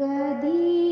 कधी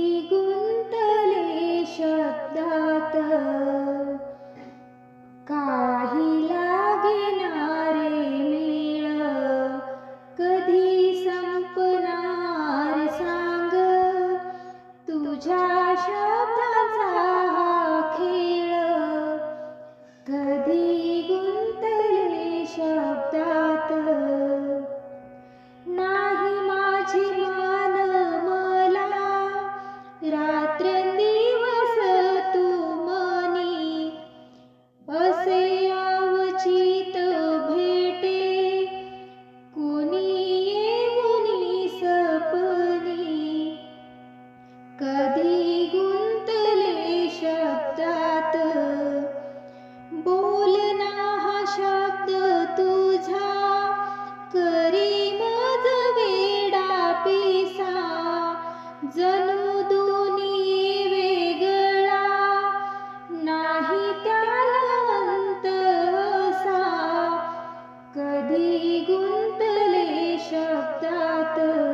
शब्दात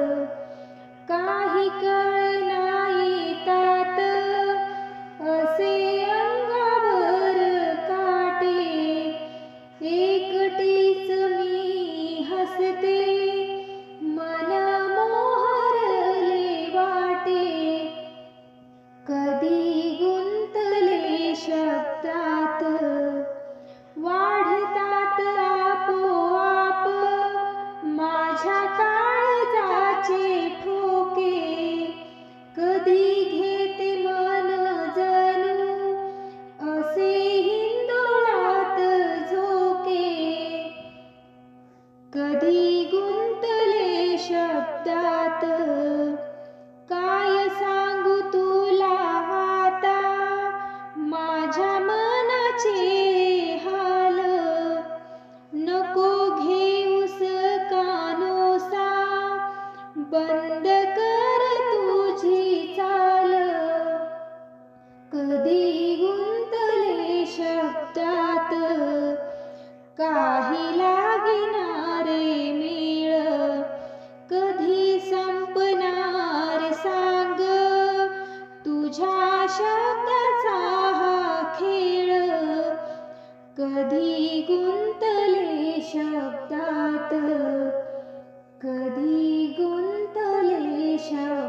शब्दाचा हा खेळ. कधी गुंतले शब्दात? कधी गुंतले शब्द